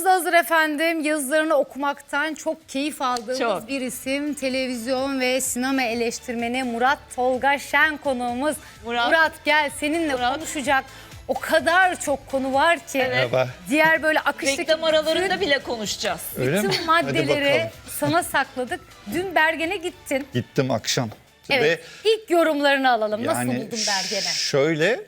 Konuğumuz da hazır efendim. Yazılarını okumaktan çok keyif aldığımız Çok. bir isim. Televizyon ve sinema eleştirmeni Murat Tolga Şen konuğumuz. Murat, Murat. gel seninle Murat. konuşacak o kadar çok konu var ki. Merhaba. Diğer böyle akıştaki Reklam aralarında bütün, bile konuşacağız. Öyle mi? bütün Hadi maddeleri bakalım. sana sakladık. Dün Bergen'e gittin. Gittim akşam. Evet. İlk yorumlarını alalım. Nasıl buldun Bergen'i? Şöyle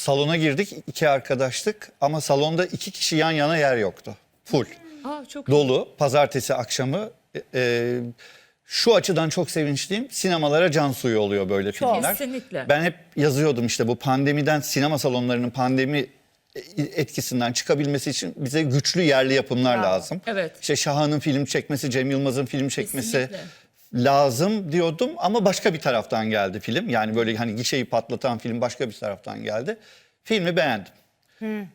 salona girdik iki arkadaştık ama salonda iki kişi yan yana yer yoktu. Full. Aa, çok Dolu pazartesi akşamı. E, şu açıdan çok sevinçliyim. Sinemalara can suyu oluyor böyle filmler. Kesinlikle. Ben hep yazıyordum işte bu pandemiden sinema salonlarının pandemi etkisinden çıkabilmesi için bize güçlü yerli yapımlar lazım. Evet. İşte Şahan'ın film çekmesi, Cem Yılmaz'ın film çekmesi Kesinlikle. Lazım diyordum ama başka bir taraftan geldi film. Yani böyle hani gişeyi patlatan film başka bir taraftan geldi. Filmi beğendim.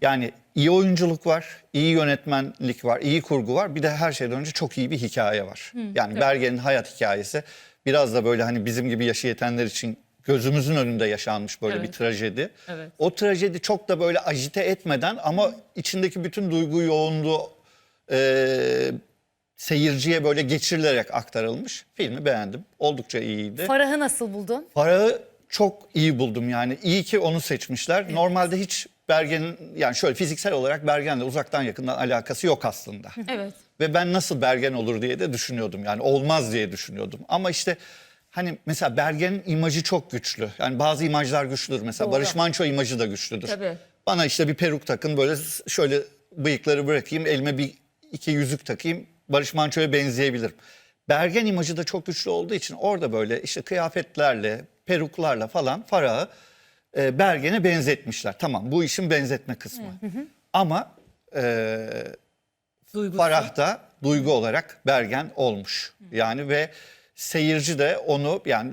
Yani iyi oyunculuk var, iyi yönetmenlik var, iyi kurgu var. Bir de her şeyden önce çok iyi bir hikaye var. yani Bergen'in hayat hikayesi biraz da böyle hani bizim gibi yaşı yetenler için gözümüzün önünde yaşanmış böyle bir Evet. trajedi. Evet. O trajedi çok da böyle ajite etmeden ama içindeki bütün duygu yoğunluğu e, seyirciye böyle geçirilerek aktarılmış. Filmi beğendim. Oldukça iyiydi. Farah'ı nasıl buldun? Farah'ı çok iyi buldum yani. İyi ki onu seçmişler. Normalde hiç Bergen'in yani şöyle fiziksel olarak Bergen'le uzaktan yakından alakası yok aslında. Evet. Ve ben nasıl Bergen olur diye de düşünüyordum. Yani olmaz diye düşünüyordum. Ama işte hani mesela Bergen'in imajı çok güçlü. Yani bazı imajlar güçlüdür. Mesela Doğru. Barış Manço imajı da güçlüdür. Tabii. Bana işte bir peruk takın böyle şöyle bıyıkları bırakayım elime bir iki yüzük takayım Barış Manço'ya benzeyebilirim. Bergen imajı da çok güçlü olduğu için orada böyle işte kıyafetlerle, peruklarla falan Farah'ı e, Bergen'e benzetmişler. Tamam bu işin benzetme kısmı. Ama e, Duygusu. Farah da duygu olarak Bergen olmuş. Yani ve seyirci de onu yani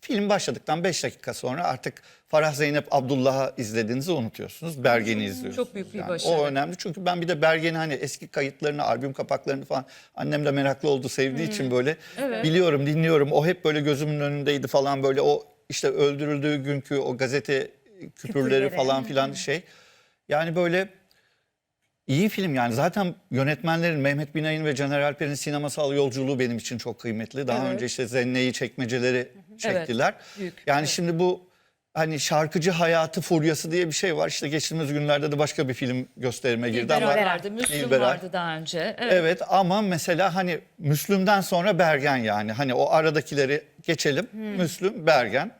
film başladıktan 5 dakika sonra artık Farah Zeynep Abdullah'ı izlediğinizi unutuyorsunuz. Bergen'i izliyorsunuz. çok büyük bir Yani başarı. O önemli çünkü ben bir de Bergen'i hani eski kayıtlarını, albüm kapaklarını falan annem de meraklı oldu sevdiği için böyle Evet. biliyorum, dinliyorum. O hep böyle gözümün önündeydi falan böyle o işte öldürüldüğü günkü o gazete küpürleri Küpürleri. falan filan şey. Yani böyle İyi film yani zaten yönetmenlerin Mehmet Binay'ın ve Caner Alper'in sinemasal yolculuğu benim için çok kıymetli. Daha Evet. önce işte Zenne'yi çekmeceleri çektiler. büyük, Yani evet. şimdi bu hani şarkıcı hayatı furyası diye bir şey var. İşte geçtiğimiz günlerde de başka bir film gösterime girdi ama Dilberer vardı, Müslüm Dilberer. vardı daha önce. Evet. Evet ama mesela hani Müslüm'den sonra Bergen yani hani o aradakileri geçelim. Müslüm Bergen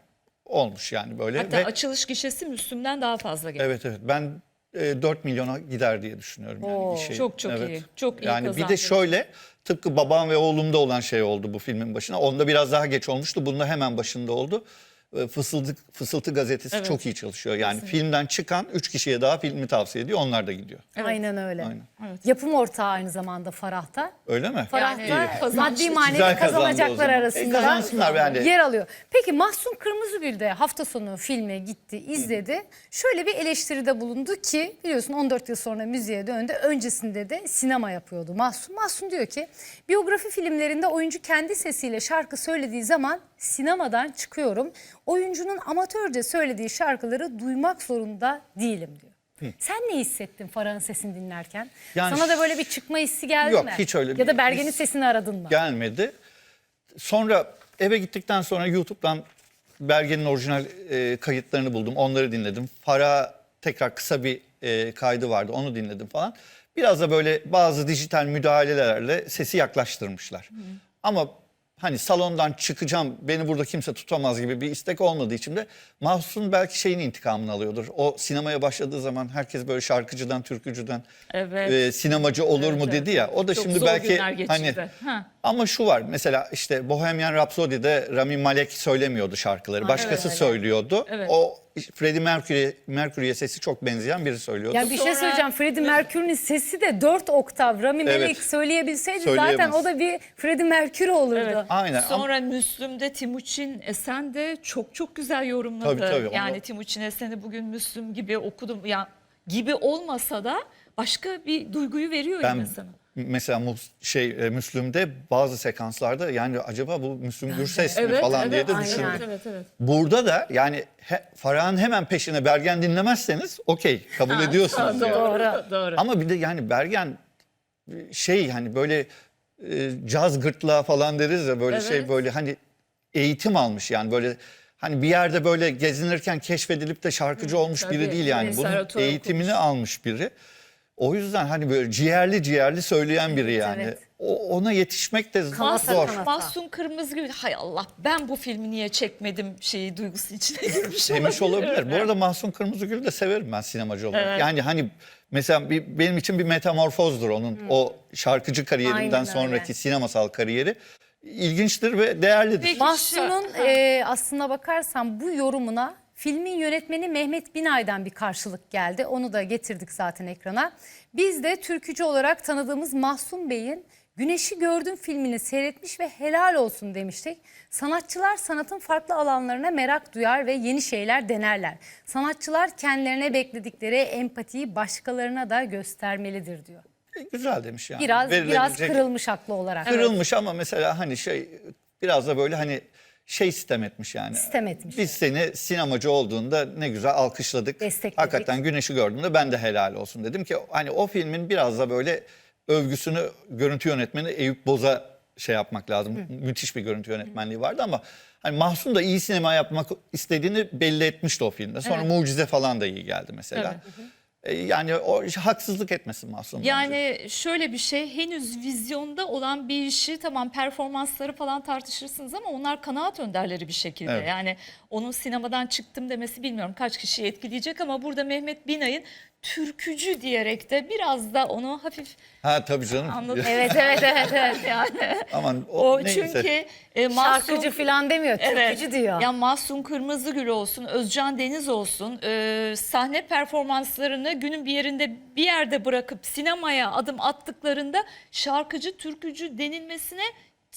olmuş yani böyle Hatta ve açılış gişesi Müslüm'den daha fazla geldi. Evet evet ben e, 4 milyona gider diye düşünüyorum yani Oo. bir şey. Çok çok iyi, çok iyi Yani bir de şöyle tıpkı babam ve oğlumda olan şey oldu bu filmin başına. Onda biraz daha geç olmuştu. Bunda hemen başında oldu. E, Fısıltı, Fısıltı gazetesi Evet. çok iyi çalışıyor. Yani filmden çıkan 3 kişiye daha filmi tavsiye ediyor. Onlar da gidiyor. Aynen öyle. Aynen. Yapım ortağı aynı zamanda Farah'ta. Öyle mi? Farah Yani maddi manevi kazanacaklar zaman. arasında E, kazansınlar yani. yer alıyor. Peki Mahsun Kırmızıgül de hafta sonu filme gitti, izledi. Şöyle bir eleştiride bulundu ki biliyorsun 14 yıl sonra müziğe döndü. Öncesinde de sinema yapıyordu Mahsun. Mahsun diyor ki biyografi filmlerinde oyuncu kendi sesiyle şarkı söylediği zaman sinemadan çıkıyorum. Oyuncunun amatörce söylediği şarkıları duymak zorunda değilim diyor. Sen ne hissettin Farah'ın sesini dinlerken? Yani Sana da böyle bir çıkma hissi geldi Yok, mi? hiç öyle Ya bir da Bergen'in sesini aradın mı? gelmedi. Sonra eve gittikten sonra YouTube'dan Bergen'in orijinal e, kayıtlarını buldum. Onları dinledim. Farah tekrar kısa bir e, kaydı vardı. Onu dinledim falan. Biraz da böyle bazı dijital müdahalelerle sesi yaklaştırmışlar. Ama hani salondan çıkacağım beni burada kimse tutamaz gibi bir istek olmadığı için de Mahsun belki şeyin intikamını alıyordur. O sinemaya başladığı zaman herkes böyle şarkıcıdan, türkücüden Evet. e, sinemacı olur mu Evet, dedi ya. O da Çok şimdi belki hani. Ha. ama şu var mesela işte Bohemian Rhapsody'de Rami Malek söylemiyordu şarkıları. Başkası evet. söylüyordu. Evet. O Freddie Mercury, Mercury'e sesi çok benzeyen biri söylüyordu. Ya bir şey Sonra- söyleyeceğim. Freddie Mercury'nin sesi de 4 oktav. Rami Evet. Malek söyleyebilseydi zaten o da bir Freddie Mercury olurdu. Evet. Aynen. Sonra Müslüm'de Timuçin Esen de çok çok güzel yorumladı. Tabii, tabii, onu- Yani Timuçin Esen'i bugün Müslüm gibi okudum. Yani gibi olmasa da başka bir duyguyu veriyor Ben yine sana. mesela şey e, Müslüm'de bazı sekanslarda yani acaba bu Müslüm Gürses mi falan diye de aynen. düşündüm. Evet, evet, evet. Burada da yani he, Farah'ın hemen peşine Bergen dinlemezseniz okey kabul ediyorsunuz. yani. Doğru. Doğru. Ama bir de yani Bergen e, şey hani böyle e, caz gırtlağı falan deriz ya böyle şey Evet. böyle hani eğitim almış yani böyle hani bir yerde böyle gezinirken keşfedilip de şarkıcı olmuş biri tabii. değil yani. Bunun eğitimini almış biri. O yüzden hani böyle ciğerli ciğerli söyleyen biri yani. evet. O, ona yetişmek de Kanata zor. kanata. Mahsun Kırmızıgül hay Allah ben bu filmi niye çekmedim şeyi duygusu içine girmiş Demiş olabilir. olabilir. Bu arada Mahsun Kırmızıgül'ü de severim ben sinemacı olarak. Evet. Yani hani mesela bir, benim için bir metamorfozdur onun o şarkıcı kariyerinden Aynen öyle. sonraki sinemasal kariyeri. İlginçtir ve değerlidir. Peki. Mahsun'un e, aslına bakarsan bu yorumuna filmin yönetmeni Mehmet Binay'dan bir karşılık geldi. Onu da getirdik zaten ekrana. Biz de türkücü olarak tanıdığımız Mahsun Bey'in Güneşi Gördüm filmini seyretmiş ve helal olsun demiştik. Sanatçılar sanatın farklı alanlarına merak duyar ve yeni şeyler denerler. Sanatçılar kendilerine bekledikleri empatiyi başkalarına da göstermelidir diyor. Güzel demiş yani. Biraz biraz Verilebilecek- kırılmış haklı olarak. Kırılmış ama mesela hani şey biraz da böyle hani şey sistem etmiş yani. Sistem etmiş. Biz seni sinemacı olduğunda ne güzel alkışladık. Destekledik. Hakikaten güneşi gördüğümde ben de helal olsun dedim ki hani o filmin biraz da böyle övgüsünü görüntü yönetmeni Eyüp Boz'a şey yapmak lazım. Müthiş bir görüntü yönetmenliği vardı ama hani Mahsun da iyi sinema yapmak istediğini belli etmişti o filmde. Sonra Mucize falan da iyi geldi mesela. E, Yani o haksızlık etmesin bence. Yani şöyle bir şey henüz vizyonda olan bir işi tamam performansları falan tartışırsınız ama onlar kanaat önderleri bir şekilde. Evet. Yani onun sinemadan çıktım demesi bilmiyorum kaç kişiyi etkileyecek ama burada Mehmet Binay'ın türkücü diyerek de biraz da onu hafif Ha tabii canım. anladım. Evet evet evet. evet. yani. Aman o, O neyse. çünkü e, Mahsun- Şarkıcı falan demiyor, türkücü diyor. Ya Mahsun Kırmızıgül olsun, Özcan Deniz olsun e, sahne performanslarını günün bir yerinde bir yerde bırakıp sinemaya adım attıklarında şarkıcı, türkücü denilmesine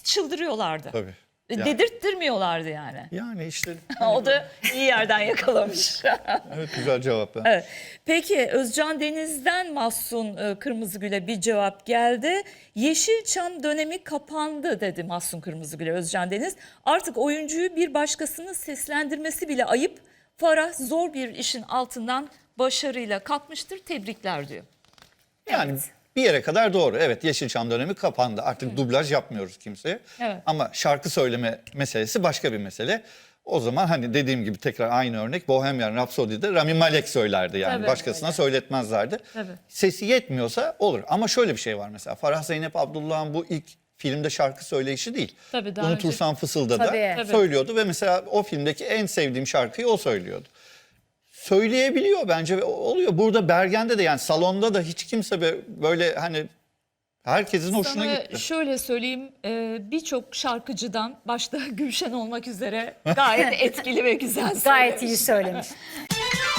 çıldırıyorlardı. Tabii. Yani- Dedirttirmiyorlardı yani. Yani işte o da iyi yerden yakalamış. evet güzel cevap. ha. Evet. Peki Özcan Deniz'den Mahsun e, Kırmızıgül'e bir cevap geldi. Yeşilçam dönemi kapandı dedi Mahsun Kırmızıgül'e Özcan Deniz. Artık oyuncuyu bir başkasının seslendirmesi bile ayıp. Farah zor bir işin altından başarıyla kalkmıştır. Tebrikler diyor. Yani bir yere kadar doğru. Evet Yeşilçam dönemi kapandı. Artık dublaj yapmıyoruz kimseye. Evet. Ama şarkı söyleme meselesi başka bir mesele. O zaman hani dediğim gibi tekrar aynı örnek Bohemian Rhapsody'de Rami Malek söylerdi yani. Tabii, Başkasına söyletmezlerdi. Tabii. Sesi yetmiyorsa olur. Ama şöyle bir şey var mesela. Farah Zeynep Abdullah'ın bu ilk filmde şarkı söyleyişi değil. Tabii, daha Unutursan Fısılda'da Tabii. Tabii. söylüyordu ve mesela o filmdeki en sevdiğim şarkıyı o söylüyordu söyleyebiliyor bence oluyor. Burada Bergen'de de yani salonda da hiç kimse böyle hani herkesin hoşuna Sana gitti. şöyle söyleyeyim e, birçok şarkıcıdan başta Gülşen olmak üzere gayet etkili ve güzel Gayet söylemiş. iyi söylemiş.